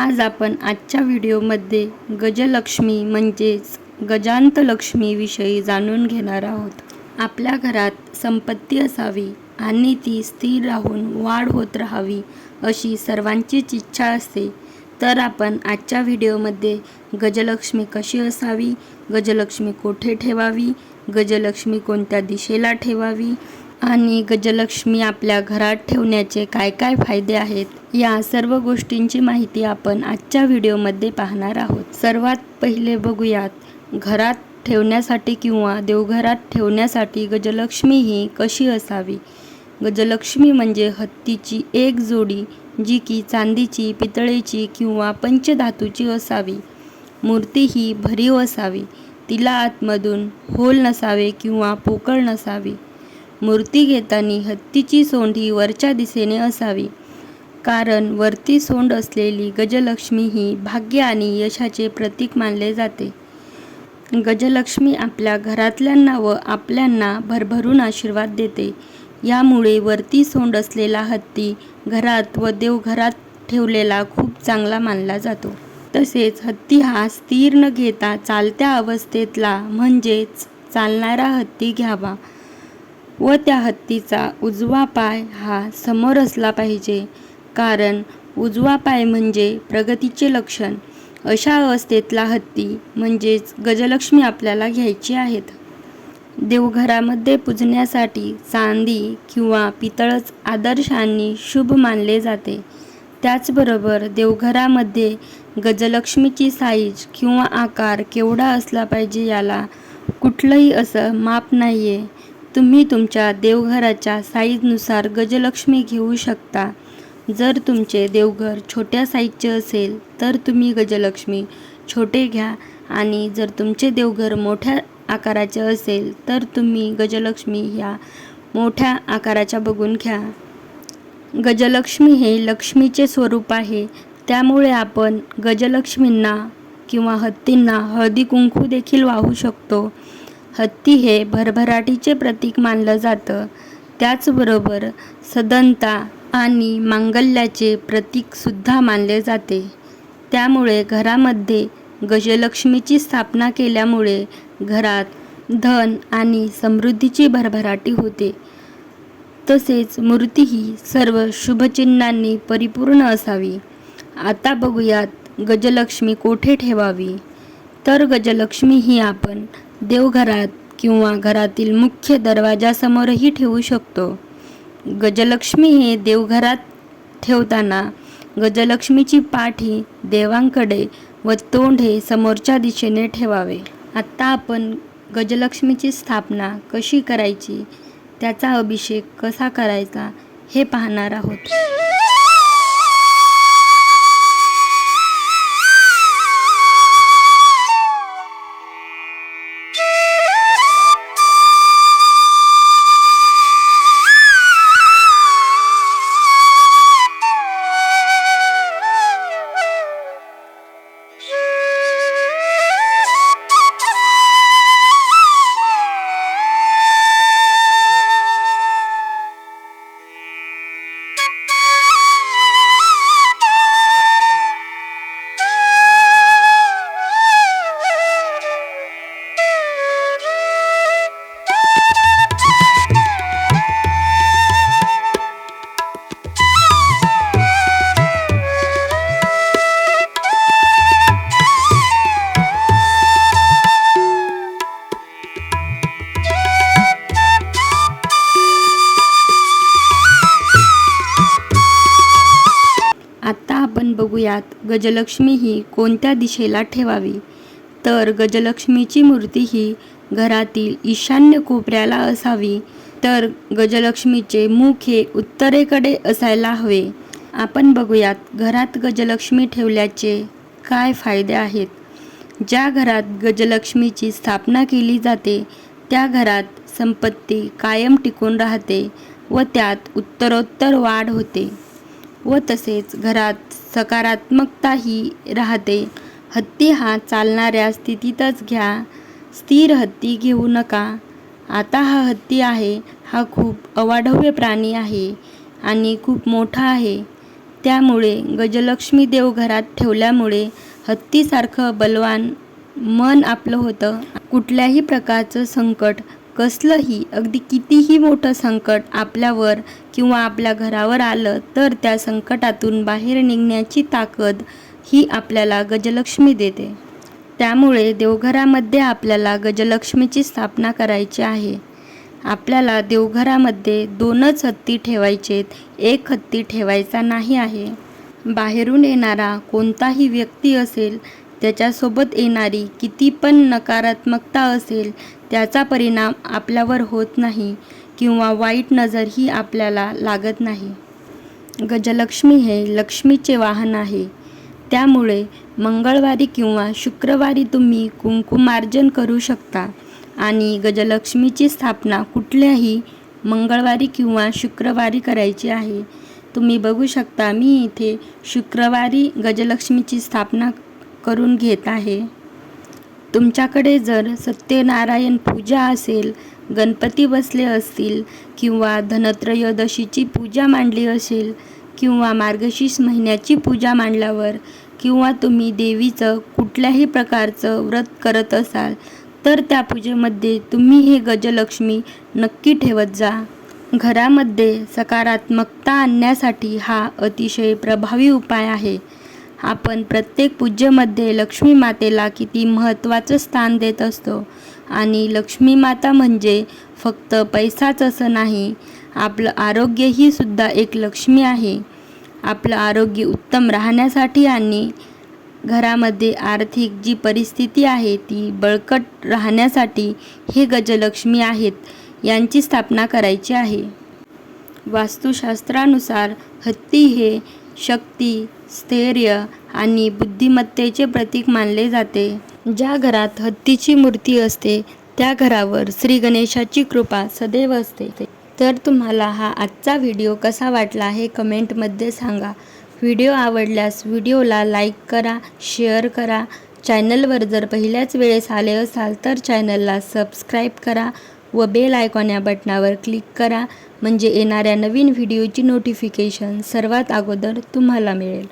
आज आपण आजच्या व्हिडिओमध्ये गजलक्ष्मी म्हणजेच गजांतलक्ष्मीविषयी जाणून घेणार आहोत. आपल्या घरात संपत्ती असावी आणि ती स्थिर राहून वाढ होत राहावी अशी सर्वांचीच इच्छा असते. तर आपण आजच्या व्हिडिओमध्ये गजलक्ष्मी कशी असावी गजलक्ष्मी कोठे ठेवावी गजलक्ष्मी कोणत्या दिशेला ठेवावी आणि गजलक्ष्मी आपल्या घरात ठेवण्याचे काय काय फायदे आहेत या सर्व गोष्टींची माहिती आपण आजच्या व्हिडिओमध्ये पाहणार आहोत. सर्वात पहिले बघूयात घरात ठेवण्यासाठी किंवा देवघरात ठेवण्यासाठी गजलक्ष्मी ही कशी असावी? गजलक्ष्मी म्हणजे हत्तीची एक जोडी जी की चांदीची पितळेची किंवा पंचधातूची असावी. मूर्ती ही भरीव असावी. तिला आतमधून होल नसावे किंवा पोकळ नसावी. मूर्ती घेताना हत्तीची सोंडी वरच्या दिशेने असावी. कारण वरती सोंड असलेली गजलक्ष्मी ही भाग्य आणि यशाचे प्रतीक मानले जाते. गजलक्ष्मी आपल्या घरातल्यांना व आपल्यांना भरभरून आशीर्वाद देते. यामुळे वरती सोंड असलेला हत्ती घरात व देवघरात ठेवलेला खूप चांगला मानला जातो. तसेच हत्ती हा स्थिर न घेता चालत्या अवस्थेतला म्हणजेच चालणारा हत्ती घ्यावा व त्या हत्तीचा उजवा पाय हा समोर असला पाहिजे. कारण उजवा पाय म्हणजे प्रगतीचे लक्षण. अशा अवस्थेतला हत्ती म्हणजेच गजलक्ष्मी आपल्याला घ्यायची आहेत. देवघरामध्ये पूजण्यासाठी चांदी किंवा पितळच आदर्शांनी शुभ मानले जाते. त्याचबरोबर देवघरामध्ये गजलक्ष्मीची साईज किंवा आकार केवढा असला पाहिजे याला कुठलंही असं माप नाही आहे तुम्ही तुमच्या देवघराच्या साईजनुसार गजलक्ष्मी घेऊ शकता. जर तुमचे देवघर छोट्या साईजचे असेल तर तुम्ही गजलक्ष्मी छोटे घ्या. आणि जर तुमचे देवघर मोठ्या आकाराचे असेल तर तुम्ही गजलक्ष्मी ह्या मोठ्या आकाराच्या बघून घ्या. गजलक्ष्मी हे लक्ष्मीचे स्वरूप आहे. त्यामुळे आपण गजलक्ष्मींना किंवा हत्तींना हळदी कुंकू देखील वाहू शकतो. हत्ती हे भरभराटीचे प्रतीक मानलं जातं. त्याचबरोबर सदनता आणि मांगल्याचे प्रतीकसुद्धा मानले जाते. त्यामुळे घरामध्ये गजलक्ष्मीची स्थापना केल्यामुळे घरात धन आणि समृद्धीची भरभराटी होते. तसेच मूर्ती ही सर्व शुभचिन्हांनी परिपूर्ण असावी. आता बघूयात गजलक्ष्मी कोठे ठेवावी? तर गजलक्ष्मी ही आपण देवघरात किंवा घरातील मुख्य दरवाजासमोरही ठेवू शकतो. गजलक्ष्मी हे देवघरात ठेवताना गजलक्ष्मीची पाठ ही देवांकडे व तोंड हे समोरच्या दिशेने ठेवावे. आत्ता आपण गजलक्ष्मीची स्थापना कशी करायची त्याचा अभिषेक कसा करायचा हे पाहणार आहोत. आपण बघूयात. गजलक्ष्मी ही कोणत्या दिशेला ठेवावी? तर गजलक्ष्मीची मूर्ती ही घरातील ईशान्य कोपऱ्याला असावी. तर गजलक्ष्मीचे मुख हे उत्तरेकडे असायला हवे. आपण बघूयात घरात गजलक्ष्मी ठेवल्याचे काय फायदे आहेत? ज्या घरात गजलक्ष्मीची स्थापना केली जाते त्या घरात संपत्ती कायम टिकून राहते व त्यात उत्तरोत्तर वाढ होते व तसेच घरात सकारात्मकताही राहते. हत्ती हा चालणाऱ्या स्थितीतच घ्या. स्थिर हत्ती घेऊ नका. आता हा हत्ती आहे हा खूप अवाढव्य प्राणी आहे आणि खूप मोठा आहे. त्यामुळे गजलक्ष्मी देव घरात ठेवल्यामुळे हत्तीसारखं बलवान मन आपलं होतं. कुठल्याही प्रकारचं संकट कसलंही अगदी कितीही मोठं संकट आपल्यावर किंवा आपल्या घरावर आलं तर त्या संकटातून बाहेर निघण्याची ताकद ही आपल्याला गजलक्ष्मी देते. त्यामुळे देवघरामध्ये आपल्याला गजलक्ष्मीची स्थापना करायची आहे. आपल्याला देवघरामध्ये दोनच हत्ती ठेवायचेत एक हत्ती ठेवायचा नाही आहे. बाहेरून येणारा कोणताही व्यक्ती असेल त्याच्यासोबत येणारी किती पण नकारात्मकता असेल त्याचा परिणाम आपल्यावर होत नाही किंवा वाईट नजर ही आपल्याला लागत नाही. गजलक्ष्मी हे लक्ष्मीचे वाहन आहे. त्यामुळे मंगळवारी किंवा शुक्रवारी तुम्ही कुंकुमार्जन करू शकता आणि गजलक्ष्मीची स्थापना कुठल्याही मंगळवारी किंवा शुक्रवारी करायची आहे. तुम्ही बघू शकता मी इथे शुक्रवारी गजलक्ष्मीची स्थापना करून घेत आहे. तुमच्याकडे जर सत्यनारायण पूजा असेल गणपती बसले असतील किंवा धनत्रयोदशीची पूजा मांडली असेल किंवा मार्गशीर्ष महिन्याची पूजा मांडल्यावर किंवा तुम्ही देवीचं कुठल्याही प्रकारचं व्रत करत असाल तर त्या पूजेमध्ये तुम्ही हे गजलक्ष्मी नक्की ठेवत जा. घरामध्ये सकारात्मकता आणण्यासाठी हा अतिशय प्रभावी उपाय आहे. आपण प्रत्येक पूजेमध्ये लक्ष्मी मातेला किती महत्त्वाचं स्थान देत असतो. आणि लक्ष्मी माता म्हणजे फक्त पैसाच असं नाही आपलं आरोग्यही सुद्धा एक लक्ष्मी आहे. आपलं आरोग्य उत्तम राहण्यासाठी आणि घरामध्ये आर्थिक जी परिस्थिती आहे ती बळकट राहण्यासाठी हे गजलक्ष्मी आहेत यांची स्थापना करायची आहे. वास्तुशास्त्रानुसार हत्ती हे शक्ती स्थैर्य आणि बुद्धिमत्तेचे प्रतीक मानले जाते. ज्या घरात हत्तीची मूर्ती असते त्या घरावर श्री गणेशाची कृपा सदैव असते. तर तुम्हाला हा आजचा व्हिडिओ कसा वाटला हे कमेंटमध्ये सांगा. व्हिडिओ आवडल्यास व्हिडिओला लाईक करा शेअर करा. चॅनलवर जर पहिल्याच वेळेस आले असाल तर चॅनलला सबस्क्राईब करा व बेल आयकॉन या बटनावर क्लिक करा. म्हणजे येणाऱ्या नवीन व्हिडिओची नोटिफिकेशन सर्वात अगोदर तुम्हाला मिळेल.